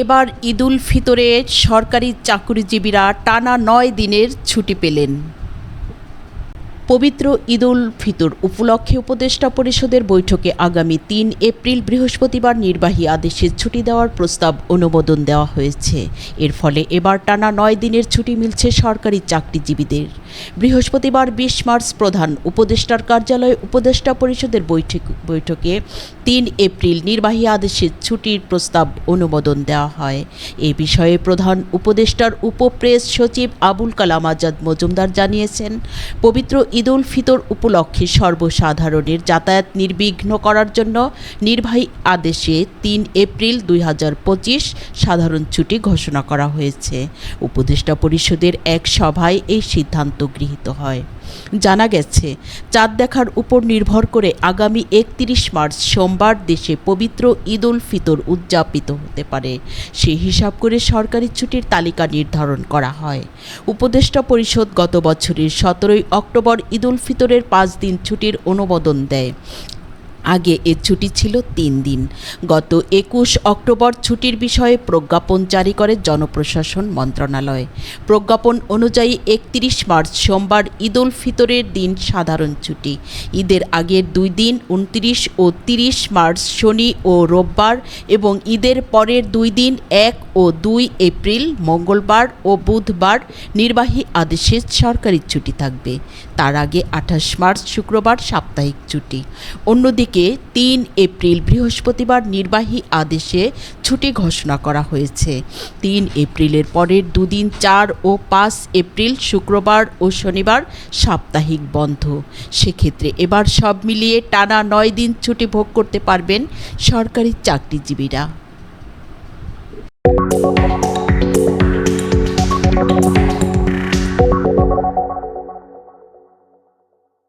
এবার ঈদুল ফিতরে সরকারি চাকরিজীবীরা টানা নয় দিনের ছুটি পেলেন। পবিত্র ঈদুল ফিতর উপলক্ষে উপদেষ্টা পরিষদের বৈঠকে আগামী তিন এপ্রিল বৃহস্পতিবার নির্বাহী আদেশে ছুটি দেওয়ার প্রস্তাব অনুমোদন দেওয়া হয়েছে। এর ফলে এবার টানা নয় দিনের ছুটি মিলছে সরকারি চাকরিজীবীদের। বৃহস্পতিবার বিশ মার্চ প্রধান উপদেষ্টার কার্যালয়ে উপদেষ্টা পরিষদের বৈঠক, বৈঠকে তিন এপ্রিল নির্বাহী আদেশে ছুটির প্রস্তাব অনুমোদন দেওয়া হয়। এ বিষয়ে প্রধান উপদেষ্টার উপপ্রেস সচিব আবুল কালাম আজাদ মজুমদার জানিয়েছেন, পবিত্র ঈদুল ফিতর উপলক্ষে সর্বসাধারণের যাতায়াত নির্বিঘ্ন করার জন্য নির্বাহী আদেশে তিন এপ্রিল দুই হাজার পঁচিশ সাধারণ ছুটি ঘোষণা করা হয়েছে। উপদেষ্টা পরিষদের এক সভায় এই সিদ্ধান্ত গৃহীত হয়। জানা গেছে, চাঁদ দেখার উপর নির্ভর করে আগামী একত্রিশ মার্চ সোমবার দেশে পবিত্র ঈদ উল ফিতর উদযাপিত হতে পারে। সেই হিসাব করে সরকারি ছুটির তালিকা নির্ধারণ করা হয়। উপদেষ্টা পরিষদ গত বছরের সতেরোই অক্টোবর ঈদ উল ফিতরের পাঁচ দিন ছুটির অনুমোদন দেয়। আগে এর ছুটি ছিল তিন দিন। গত একুশ অক্টোবর ছুটির বিষয়ে প্রজ্ঞাপন জারি করে জনপ্রশাসন মন্ত্রণালয়। প্রজ্ঞাপন অনুযায়ী একত্রিশ মার্চ সোমবার ঈদ উল ফিতরের দিন সাধারণ ছুটি। ঈদের আগের দুই দিন উনত্রিশ ও তিরিশ মার্চ শনি ও রোববার এবং ঈদের পরের দুই দিন এক ও দুই এপ্রিল, মঙ্গলবার ও বুধবার নির্বাহী আদেশে সরকারি ছুটি থাকবে। তার আগে আঠাশ মার্চ শুক্রবার সাপ্তাহিক ছুটি। অন্যদিকে তিন এপ্রিল বৃহস্পতিবার নির্বাহী আদেশে ছুটি ঘোষণা করা হয়েছে। তিন এপ্রিলের পরের দুদিন চার ও পাঁচ এপ্রিল শুক্রবার ও শনিবার সাপ্তাহিক বন্ধ। সেক্ষেত্রে এবার সব মিলিয়ে টানা নয় দিন ছুটি ভোগ করতে পারবেন সরকারি চাকরিজীবীরা।